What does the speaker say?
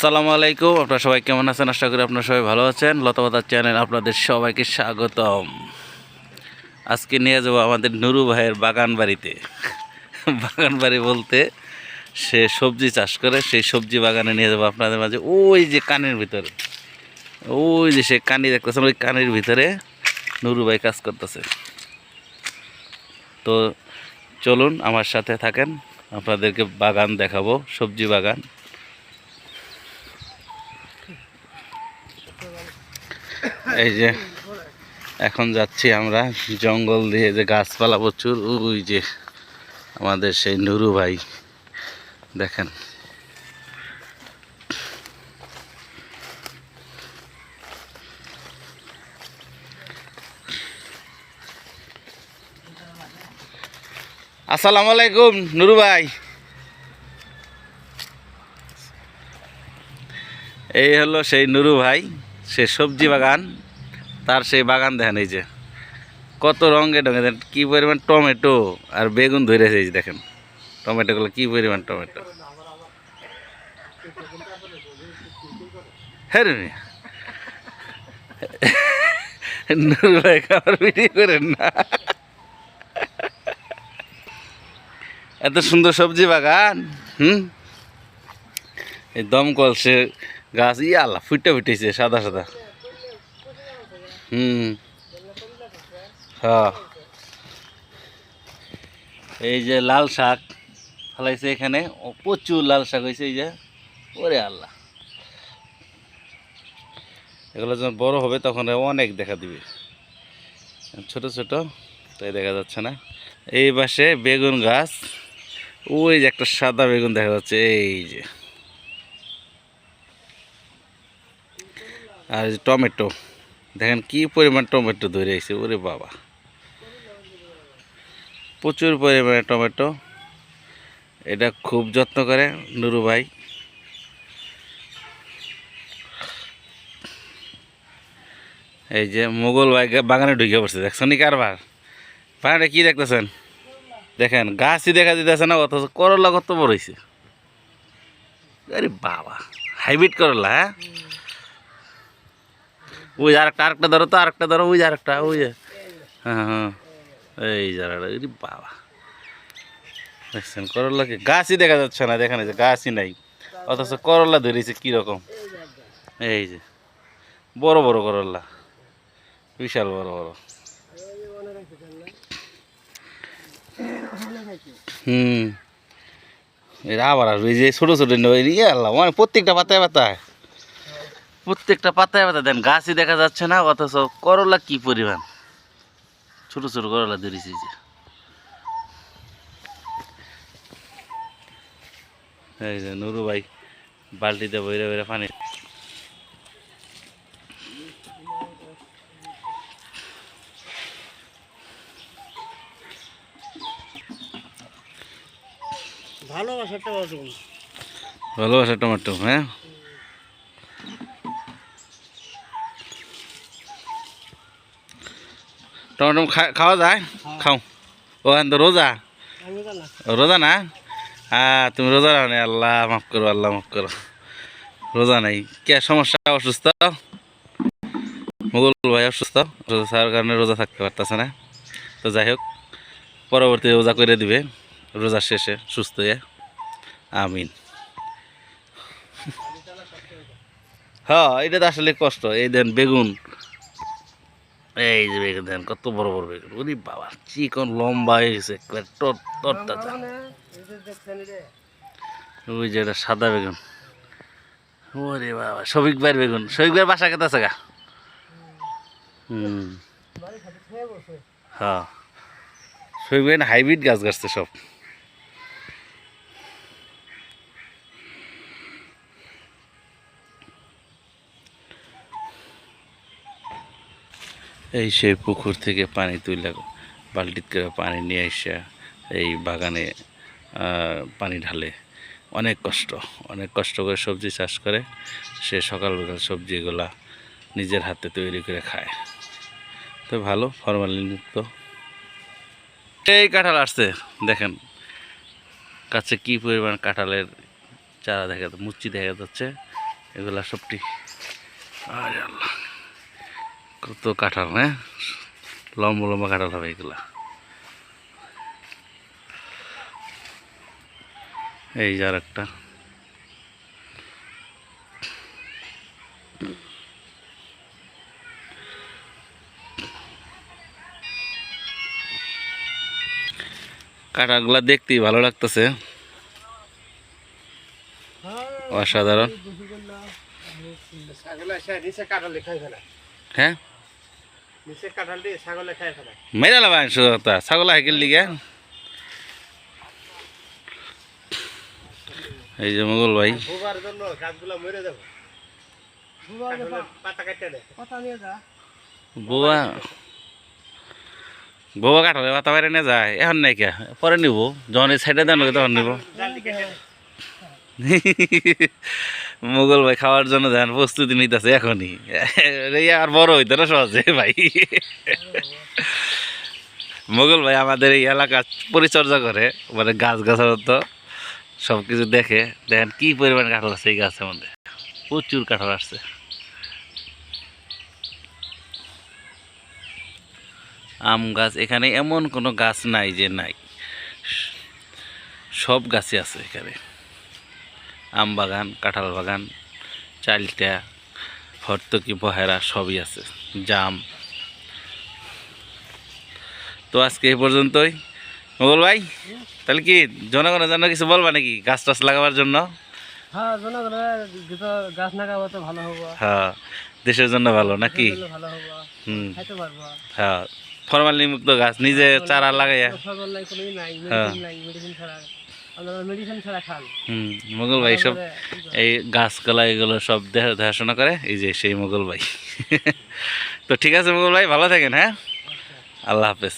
আসসালামু আলাইকুম। আপনারা সবাই কেমন আছেন? আশা করি আপনারা সবাই ভালো আছেন। লতাপাতার চ্যানেল আপনাদের সবাইকে স্বাগতম। আজকে নিয়ে যাব আমাদের নুরু ভাইয়ের বাগান বাড়িতে। বাগান বাড়ি বলতে সে সবজি চাষ করে, সেই সবজি বাগানে নিয়ে যাব আপনাদের মাঝে। ওই যে কানের ভিতরে। ওই যে সে কানি দেখতেছেন, ওই কানের ভিতরে নুরু ভাই কাজ করতেছে। তো চলুন, আমার সাথে থাকেন। আপনাদেরকে বাগান দেখাবো, সবজি বাগান। এই যে, এখন যাচ্ছি আমরা জঙ্গল দিয়ে যে গাছপালা প্রচুর, ওই যে আমাদের সেই নুরু ভাই, দেখেন। আসসালামু আলাইকুম, নুরু ভাই। এই হলো সেই নুরু ভাই। সে সবজি বাগান, তার সেই বাগান দেখেন এই যে। কত রঙে ঢঙে দেখেন, কী পরিমাণ টমেটো আর বেগুন ধরেছে এই দেখেন। টমেটোগুলো কী পরিমাণ টমেটো। হ্যাঁ। নুরু ভাই খাবার ভিডিও করেন না? এত সুন্দর সবজি বাগান, হুম? এই দমকল সে গাছ ই আল্লাহ ফুটে ফুটেছে, সাদা সাদা। হুম। হ্যাঁ। এই যে লাল শাক ফেলাইছে এখানে প্রচুর লাল শাক হয়েছে এই যে, ওরে আল্লাহ। এগুলো যখন বড় হবে তখন অনেক দেখা দিবে। ছোট ছোট, তাই দেখা যাচ্ছে না। এই পাশে বেগুন গাছ, ওই যে একটা সাদা বেগুন দেখা যাচ্ছে, এই যে। আর টমেটো, দেখেন কি পরিমাণ টমেটো ধরে আছে, ওরে বাবা। প্রচুর পরিমাণে টমেটো। এটা খুব যত্ন করে, নুরু ভাই। এই যে মোগল ভাই বাগানে ঢুকে পড়ছে দেখছেন কারবার? বাগানে কি দেখতেছেন? দেখেন, গাছই দেখা দিতেছে না, অথচ করলা কত বড় হয়েছে আরে বাবা, হাইব্রিড করলা হ্যাঁ? ওই আর আরেকটা আরেকটা ধরো তো, আরেকটা ধরো, ওই আরেকটা, ওই যে। হ্যাঁ হ্যাঁ এই আরে বাবা। দেখছেন, করলাকে গাছই দেখা যাচ্ছে না, দেখেন যে গাছই নাই। অথচ করলা ধরেছে কীরকম। এই যে, বড় বড় করলা। বিশাল বড় বড়। হুম। আবার আসবে যে ছোটো ছোটো নয় আল্লাহ মানে প্রত্যেকটা পাতায় পাতায়। প্রত্যেকটা পাতায় পাতা দেন গাছই দেখা যাচ্ছে না অথচ করলা কি পরিমাণ? ছোট ছোট করলা ধরেছি যে। এই যে নুরু ভাই বালতিতে বইরে বইরে পানি ভালোবাসা টমাটো হ্যাঁ? টমেটো খাওয়া যায়? খাও। ও এখন তো রোজা? রোজা না। হ্যাঁ তুমি রোজা না? আল্লাহ মাফ করো আল্লাহ মাফ করো। রোজা নাই। কে সমস্যা? অসুস্থ? মুঘল ভাই অসুস্থ? রোজা থাকার কারণে রোজা থাকতে পারতেছে না। তো যাই হোক পরবর্তী রোজা করে দিবে। রোজা শেষে সুস্থ হয়ে। আমিন। হ্যাঁ এটা তো আসলে কষ্ট। এই দেন বেগুন। এই যে বেগুন দেন কত বড় বড় বেগুন। ওরে বাবা চিকন লম্বা হয়ে গেছে তাজা। ওই যে এটা সাদা বেগুন। ওরে বাবা শফিক ভাইয়ের বেগুন। শফিক ভাইয়ের বাসা কেটে আছে গা? হুম। হ্যাঁ। শফিক ভাই হাইব্রিড গাছ গাছছে সব। এই সেই পুকুর থেকে পানি তুলে বালতিত করে পানি নিয়ে এসে এই বাগানে পানি ঢালে। অনেক কষ্ট অনেক কষ্ট করে সবজি চাষ করে। সে সকাল বিকাল সবজিগুলা নিজের হাতে তৈরি করে খায়। তো ভালো ফরমালিন মুক্ত এই কাঁঠাল আসছে, দেখেন। কাছে কি পরিমাণ কাঁঠালের চারা দেখা যাচ্ছে, মুচি দেখা যাচ্ছে। এগুলা সবটি আরে আল্লাহ। কত কাঁঠাল হ্যাঁ? লম্বা লম্বা কাঁঠাল হবে এগুলা। এই যার একটা কাঁঠালগুলা দেখতেই ভালো লাগতেছে। অসাধারণ। হ্যাঁ নিচে কাঁঠাল দিয়ে ছাগলে খাই ফেলা মেরা লাবা আনছো তা ছাগল হাইকেল লিগে এই যে মোগল ভাই। বৌয়া বৌয়া কাঠালে পাতা বাইরে নিয়ে যায় এখন নাই কে পরে নিব। যখন এই সাইডে দেন তখন নিব। মোগল ভাই খাওয়ার জন্য দেন প্রস্তুতি নিতেছে এখনই। আর বড় হইতে না সহজে ভাই। মোগল ভাই আমাদের এই এলাকা পরিচর্যা করে মানে গাছ গাছের তো সব কিছু দেখে, দেখেন কি পরিমাণ কাঁঠাল আছে এই গাছের মধ্যে। প্রচুর কাঁঠাল আসছে। আম গাছ, এখানে এমন কোনো গাছ নাই যে নাই। সব গাছই আছে এখানে। আম বাগান কাঁঠাল বাগান চালটা হর্তকি বহেরা সবই আছে জাম। তো আজকে এই পর্যন্তই। মোগল ভাই তাহলে কি জনগণের জন্য কিছু বলবা নাকি? গাছ টাছ লাগাবার জন্য? হ্যাঁ গাছ লাগাবো তো ভালো হব। হ্যাঁ দেশের জন্য ভালো নাকি? হুম। হ্যাঁ ফরমালি মুক্ত গাছ নিজে চারা লাগাইয়া। হ্যাঁ। মোগল ভাই সব এই গাছপালা এগুলো সব দেখাশোনা করে? এই যে সেই মোগল ভাই। তো ঠিক আছে মোগল ভাই ভালো থাকেন হ্যাঁ? আল্লাহ হাফেজ।